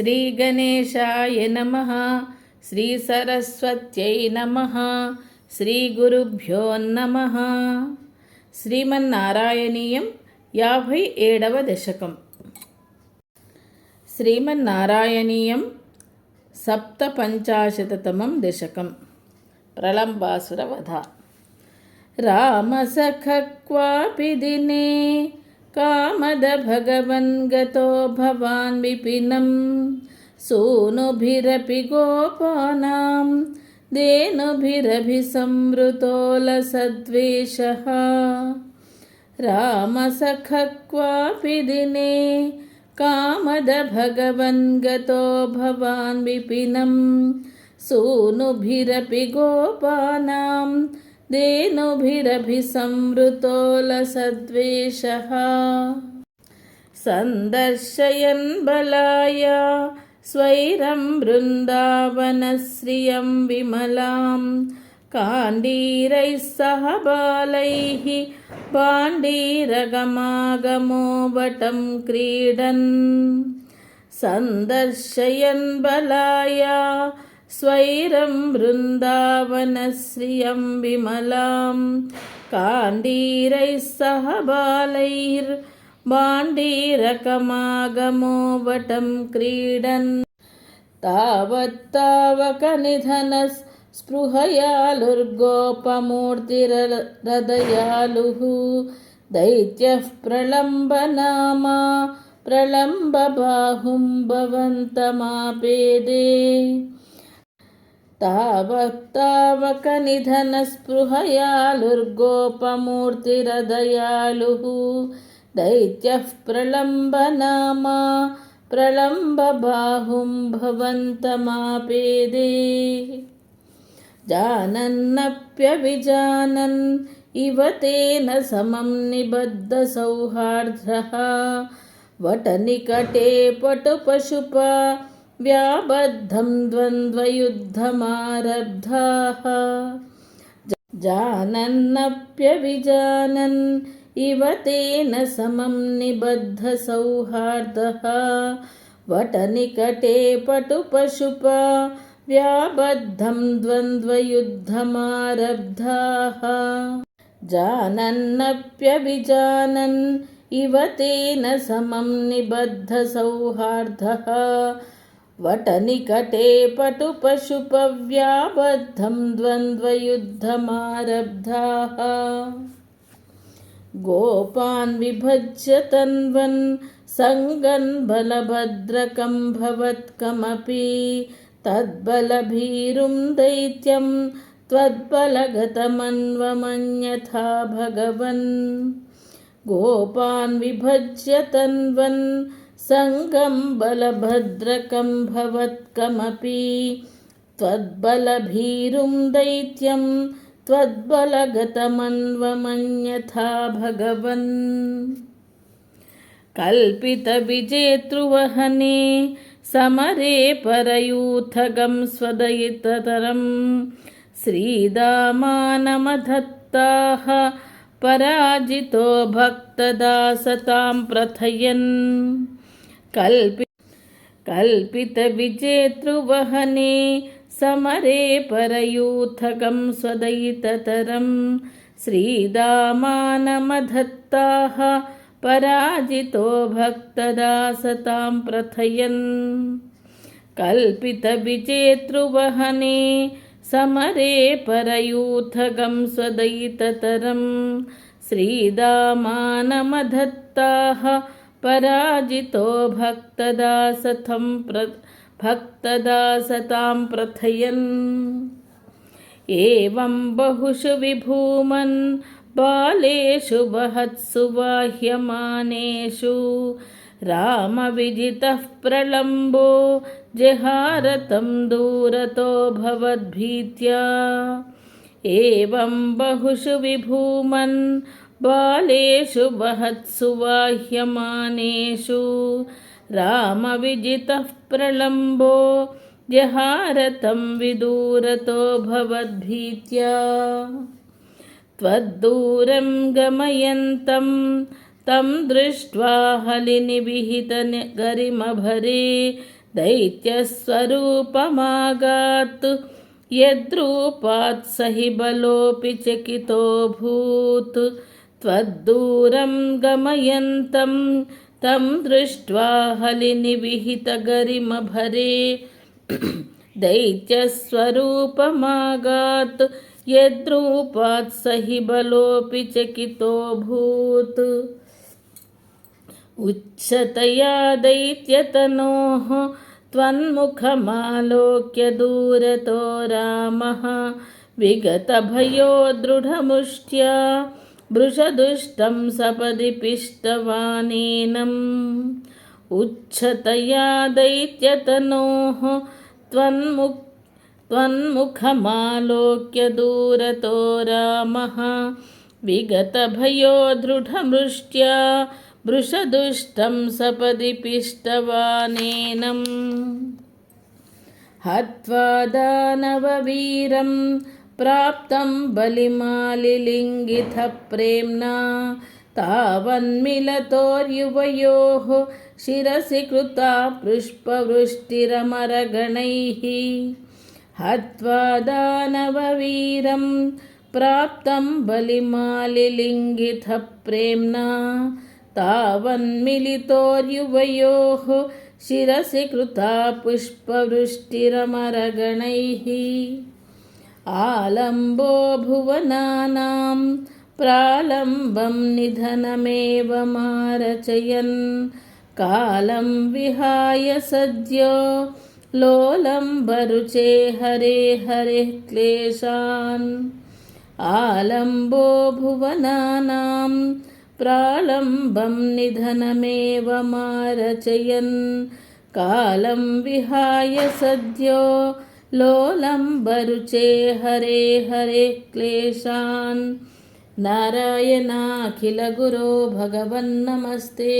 శ్రీ గణేశాయ నమ. శ్రీ సరస్వత్యై నమ. శ్రీ గురుభ్యో నమ. శ్రీమన్నారాయణీయం యాభై ఏడవ దశకం. శ్రీమన్నారాయణీయం సప్తపంచాశతతమం దశకం. ప్రళంబాసురవధ. రామసఖ క్వాపి దినే कामदभगवन्गतो भवान् विपिनं सूनुभिरपि गोपानां देनुभिरभिसंवृतोलसद्वेषः रामसख क्वापि दिने कामदभगवन्गतो भवान् विपिनं सूनुभिरपि गोपानां धेनुभिरभिसंवृतोलसद्वेषः सन्दर्शयन् बलाय स्वैरं बृन्दावनश्रियं विमलां। काण्डीरैः सह बालैः पाण्डीरगमागमो वटं क्रीडन्। सन्दर्शयन् बलाय स्वैरं बृन्दावनश्रियं विमलां काण्डीरैः सह बालैर् बाण्डीरकमागमो वटं क्रीडन्। तावत्तावकनिधनस्पृहयालुर्गोपमूर्तिरदयालुः दैत्यः प्रलम्बनामा प्रलम्बबाहुं भवन्तमापेदे तावत्तावकनिधनस्पृहयालुर्गोपमूर्तिरदयालुः दैत्यः प्रलम्बनामा प्रलम्बबाहुं भवन्तमापेदे जानन्नप्यविजानन् इव तेन समं निबद्धसौहार्द्रः वटनिकटे पटुपशुप व्याबद्धं द्वन्द्वयुद्धमारब्धाः। जानन्नप्यविजानन् इव तेन समं निबद्धसौहार्दः। वटनिकटे पटुपशुप व्याबद्धं द्वन्द्वयुद्धमारब्धाः। जानन्नप्यभिजानन् इव तेन समं निबद्धसौहार्दः वटनिकटे पटुपशुपव्याबद्धं द्वन्द्वयुद्धमारब्धाः। गोपान् विभज्य तन्वन् सङ्गन् बलभद्रकं भवत्कमपि तद्बलभीरुं दैत्यं त्वद्बलगतमन्वमन्यथा भगवन्। गोपान् विभज्य तन्वन् सङ्गं बलभद्रकं भवत्कमपि त्वद्बलभीरुं दैत्यं त्वद्बलगतमन्वमन्यथा भगवन् कल्पितविजेतृवहने समरे परयूथगं स्वदयिततरं श्रीदामानमधत्ताः पराजितो भक्तदासतां प्रथयन् कल्पि कल्पितविजेतृवहने समरे परयूथकं स्वदयिततरं श्रीदामानमधत्ताः पराजितो भक्तदासतां प्रथयन्। कल्पितविजेतृवहने समरे परयूथगं स्वदयिततरं श्रीदामानमधत्ताः पराजितो भक्तदासथं प्र भक्तदासतां प्रथयन्। एवं बहुषु विभूमन् बालेषु वहत्सु बाह्यमानेषु रामविजितः प्रलम्बो जहारतं दूरतो भवद्भीत्या। एवं बहुषु विभूमन् बालेषु वहत्सु बाह्यमानेषु रामविजितः प्रलम्बो जहारतं विदूरतो भवद्भीत्या। त्वद्दूरं गमयन्तं तं दृष्ट्वा हलिनिविहितगरिमभरे दैत्यस्वरूपमागात् यद्रूपात् स हि बलोऽपि चकितोऽभूत् त्वद्दूरं गमयन्तं तं दृष्ट्वा हलिनिविहितगरिमभरे दैत्यस्वरूपमागात् यद्रूपात् स हि बलोऽपि चकितोऽभूत् उच्चतया दैत्यतनोः त्वन्मुखमालोक्य दूरतो रामः विगतभयो दृढमुष्ट्या भृशदुष्टं सपदि पिष्टवानेनम् उच्छतया दैत्यतनोः त्वन्मुख त्वन्मुखमालोक्य दूरतो रामः विगतभयो दृढमृष्ट्या भृशदुष्टं सपदि पिष्टवानेनम् हत्वा दानववीरं प्राप्तं बलिमालिलिङ्गितप्रेम्णा तावन्मिलतोर्युवयोः शिरसि कृता पुष्पवृष्टिरमरगणैः हत्वा दानववीरं प्राप्तं बलिमालिलिङ्गितप्रेम्णा तावन्मिलितोर्युवयोः शिरसि कृता पुष्पवृष्टिरमरगणैः आलम्बो भुवनानां प्रालम्बं निधनमेव मारचयन् कालं विहाय सद्यो लोलम्बरुचे हरे हरे क्लेशान् आलम्बो भुवनानां प्रालम्बं निधनमेव मारचयन् कालं विहाय सद्यो लोलम्बरुचे हरे हरे क्लेशान् नारायणाखिलगुरो भगवन्नमस्ते